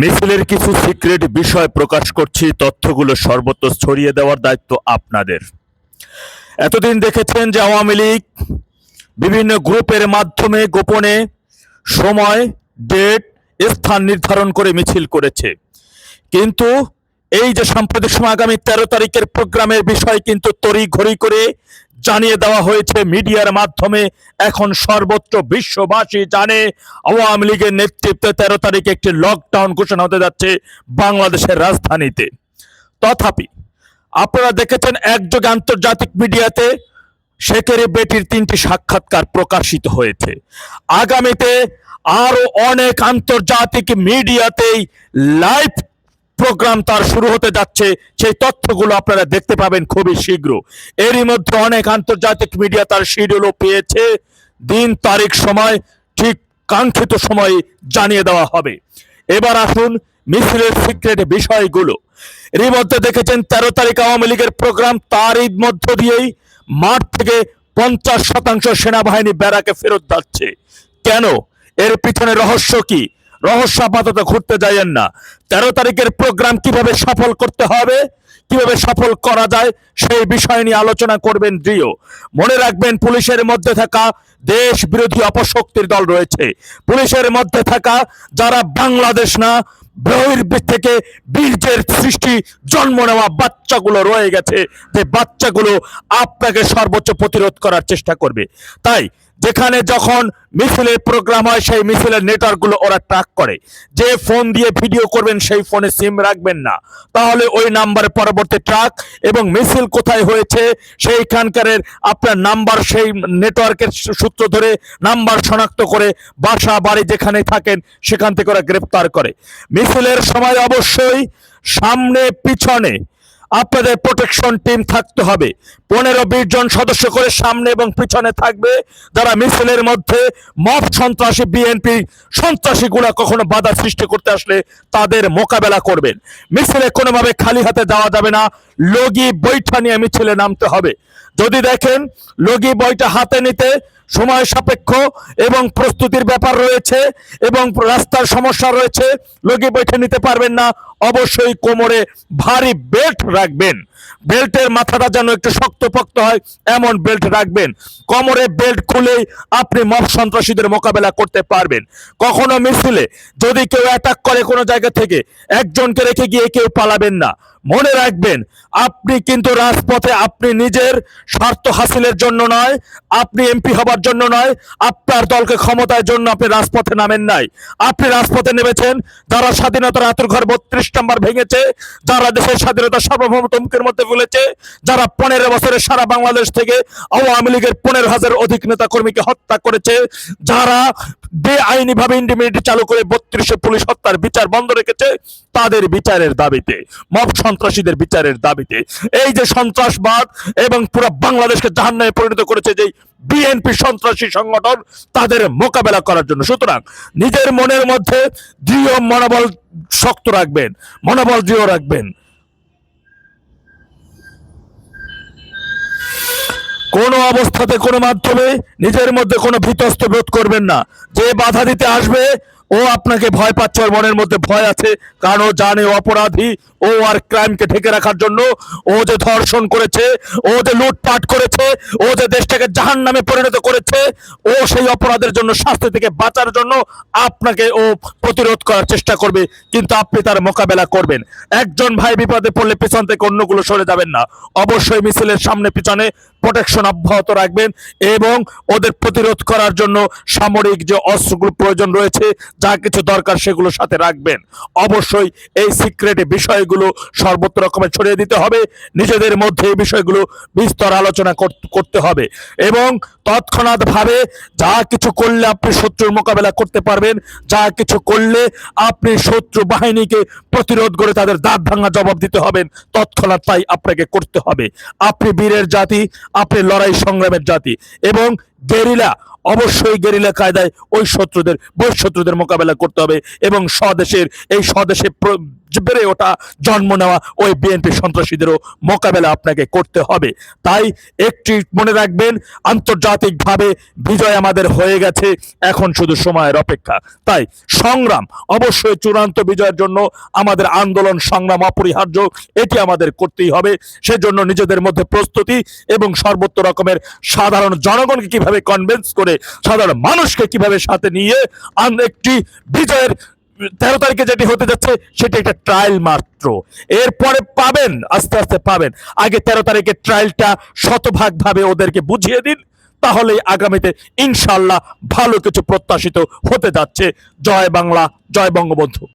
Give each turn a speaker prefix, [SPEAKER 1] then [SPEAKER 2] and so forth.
[SPEAKER 1] মিছিলের কিছু সিক্রেট বিষয় প্রকাশ করছি, তথ্যগুলো সর্বত্র ছড়িয়ে দেওয়ার দায়িত্ব আপনাদের। এতদিন দেখেছেন যে আওয়ামী লীগ বিভিন্ন গ্রুপের মাধ্যমে গোপনে সময়, ডেট, স্থান নির্ধারণ করে মিছিল করেছে। কিন্তু এই যে সাম্প্রতিক সময়, আগামী তেরো তারিখের প্রোগ্রামের বিষয় কিন্তু তড়ি ঘড়ি করে জানিয়ে দেওয়া হয়েছে মিডিয়ার মাধ্যমে। এখন সর্বত্র বিশ্ববাসী জানে, আওয়ামী লীগের নেতৃত্বে তেরো তারিখে একটি লকডাউন ঘোষণা হতে যাচ্ছে বাংলাদেশের রাজধানীতে। তথাপি আপনারা দেখেছেন, একযোগে আন্তর্জাতিক মিডিয়াতে শেখের বেটির তিনটি সাক্ষাৎকার প্রকাশিত হয়েছে। আগামীতে আরও অনেক আন্তর্জাতিক মিডিয়াতেই লাইভ প্রোগ্রাম তার শুরু হতে যাচ্ছে, সেই তথ্যগুলো আপনারা দেখতে পাবেন খুবই শীঘ্র। এরই মধ্যে অনেক আন্তর্জাতিক মিডিয়া তার শিডিউলও পেয়েছে। দিন, তারিখ, সময়, ঠিক কাঙ্ক্ষিত সময়ে জানিয়ে দেওয়া হবে। এবার আসুন মিছিলের সিক্রেট বিষয়গুলো। এরই মধ্যে দেখেছেন, তেরো তারিখ আওয়ামী লীগের প্রোগ্রাম তারই মধ্য দিয়েই মাঠ থেকে পঞ্চাশ শতাংশ সেনাবাহিনী ব্যারাকে ফেরত যাচ্ছে। কেন? এর পিছনে রহস্য কি? রহস্য আপাতত ঘুরতে যাইয়েন না। তেরো তারিখের প্রোগ্রাম কীভাবে সফল করতে হবে, কীভাবে সফল করা যায়, সেই বিষয় নিয়ে আলোচনা করবেন দৃঢ় মনে রাখবেন, পুলিশের মধ্যে থাকা দেশ বিরোধী অপশক্তির দল রয়েছে। পুলিশের মধ্যে থাকা যারা বাংলাদেশ না থেকে বীর্যের সৃষ্টি, জন্ম নেওয়া বাচ্চাগুলো রয়ে গেছে। যে বাচ্চাগুলো আপনাকে সর্বোচ্চ প্রতিরোধ করার চেষ্টা করবে। তাই যেখানে যখন মিছিলের প্রোগ্রাম হয়, সেই মিছিলের নেটওয়ার্কগুলো ওরা ট্র্যাক করে। যে ফোন দিয়ে ভিডিও করবেন, সেই ফোনে সিম রাখবেন না। তাহলে ওই নাম্বারে পরবর্তী ট্রাক এবং মিছিল কোথায় হয়েছে, সেইখানকারের আপনার নাম্বার সেই নেটওয়ার্কের সূত্র ধরে নাম্বার শনাক্ত করে বাসা, বাড়ি যেখানে থাকেন, সেখান থেকে ওরা গ্রেপ্তার করে। মিছিলের সময় অবশ্যই সামনে, পিছনে আপনাদের প্রোটেকশন টিম থাকতে হবে। পনেরো, বিশ জন সদস্য করে সামনে এবং পিছনে থাকবে। যারা মিছিলের মধ্যে মফ সন্ত্রাসী বিএনপি সন্ত্রাসীগুলা কখনো বাধা সৃষ্টি করতে আসলে তাদের মোকাবেলা করবেন। মিছিলে কোনোভাবে খালি হাতে যাওয়া যাবে না। লগি বৈঠা নিয়ে মিছিলে নামতে হবে। যদি দেখেন লগি বইটা হাতে নিতে সময় সাপেক্ষ এবং প্রস্তুতির ব্যাপার রয়েছে এবং রাস্তার সমস্যা রয়েছে, লগি বৈঠে নিতে পারবেন না। অবশ্যই কোমরে ভারী বেল্ট রাখবেন। বেল্টের মাথাটা যেন একটু শক্ত শক্তপোক্ত হয়, এমন বেল্ট রাখবেন। কোমরে বেল্ট খুলেই আপনি মব সন্ত্রাসীদের মোকাবেলা করতে পারবেন। কখনো মিছিলে যদি কেউ অ্যাটাক করে কোনো জায়গা থেকে, একজনকে রেখে গিয়ে কেউ পালাবেন না। মনে রাখবেন, আপনি কিন্তু রাজপথে আপনি নিজের স্বার্থ হাসিলের জন্য নয়, আপনি এমপি হবার জন্য নয়, আপনার দলকে ক্ষমতার জন্য আপনি রাজপথে নামেন নাই। আপনি রাজপথে নেমেছেন, যারা স্বাধীনতার আতুর ঘর বত্রিশ নম্বর ভেঙেছে, যারা দেশের স্বাধীনতা সার্বভৌম হুমকির মধ্যে ফেলেছে যারা পনেরো বছরের সারা বাংলাদেশ থেকে আওয়ামী লীগের পনেরো হাজার অধিক নেতা কর্মীকে হত্যা করেছে, যারা বেআইনি ভাবে ইন্ডিমিনিটি চালু করে বত্রিশে পুলিশ হত্যার বিচার বন্ধ রেখেছে, তাদের বিচারের দাবিতে, মব সন্ত্রাসীদের বিচারের দাবিতে। এই যে সন্ত্রাসবাদ এবং পুরো বাংলাদেশকে জাহান্নামে পরিণত করেছে যে বিএনপি সন্ত্রাসী সংগঠন, তাদের মোকাবেলা করার জন্য। সুতরাং নিজের মনের মধ্যে দৃঢ় মনোবল শক্ত রাখবেন, মনোবল দৃঢ় রাখবেন। কোনো অবস্থাতে, কোনো মাধ্যমে নিজের মধ্যে কোনো ভীতস্ত বোধ করবেন না। যে বাধা দিতে আসবে, ও আপনাকে ভয় পাচ্ছে, ওর মনের মধ্যে ভয় আছে, কারণ ও জানে অপরাধী ও আর ক্রাইমকে ঢেকে রাখার জন্য, ও যে ধর্ষণ করেছে, ও যে লুটপাট করেছে, ও যে দেশটাকে জাহান নামে পরিণত করেছে, ও সেই অপরাধের জন্য শাস্তি থেকে বাঁচার জন্য আপনাকে ও প্রতিরোধ করার চেষ্টা করবে, কিন্তু আপনি তার মোকাবেলা করবেন। একজন ভাই বিপদে পড়লে পিছন থেকে অন্যগুলো সরে যাবেন না। অবশ্যই মিছিলের সামনে পিছনে প্রোটেকশন অব্যাহত রাখবেন এবং ওদের প্রতিরোধ করার জন্য সামরিক যে অস্ত্রগুলো প্রয়োজন রয়েছে, যা কিছু দরকার সেগুলো সাথে রাখবেন। অবশ্যই এই সিক্রেট বিষয়গুলো সর্বত্র রকমের ছড়িয়ে দিতে হবে। নিজেদের মধ্যে এই বিষয়গুলো বিস্তর আলোচনা কর- করতে হবে। এবং তৎক্ষণাৎ ভাবে যা কিছু করলে আপনি শত্রুর মোকাবেলা করতে পারবেন, যা কিছু করলে আপনি শত্রু বাহিনীকে প্রতিরোধ করে তাদের দাঁত ভাঙা জবাব দিতে হবেন তৎক্ষণাৎ তাই আপনাকে করতে হবে। আপনি বীরের জাতি, আপনি লড়াই সংগ্রামের জাতি। এবং গেরিলা অবশ্যই গেরিলা কায়দায় ওই শত্রুদের বহিঃশত্রুদের মোকাবেলা করতে হবে এবং স্বদেশের, এই স্বদেশে বেড়ে ওঠা, জন্ম নেওয়া ওই বিএনপি সন্ত্রাসীদেরও মোকাবেলা আপনাকে করতে হবে। তাই একটি মনে রাখবেন, আন্তর্জাতিকভাবে বিজয় আমাদের হয়ে গেছে, এখন শুধু সময়ের অপেক্ষা। তাই সংগ্রাম, অবশ্যই চূড়ান্ত বিজয়ের জন্য আমাদের আন্দোলন সংগ্রাম অপরিহার্য, এটি আমাদের করতেই হবে। সেজন্য নিজেদের মধ্যে প্রস্তুতি এবং সর্বত্র রকমের সাধারণ জনগণকে কীভাবে কনভিন্স করে সাধারণ মানুষকে কীভাবে সাথে নিয়ে আন- একটি বিজয়ের তেরো তারিখে যেটি হতে যাচ্ছে, সেটি একটা ট্রায়াল মাত্র। এরপরে পাবেন, আস্তে আস্তে পাবেন। আগে তেরো তারিখে ট্রায়ালটা শতভাগভাবে ওদেরকে বুঝিয়ে দিন তাহলে আগামীতে ইনশাল্লাহ ভালো কিছু প্রত্যাশিত হতে যাচ্ছে। জয় বাংলা, জয় বঙ্গবন্ধু।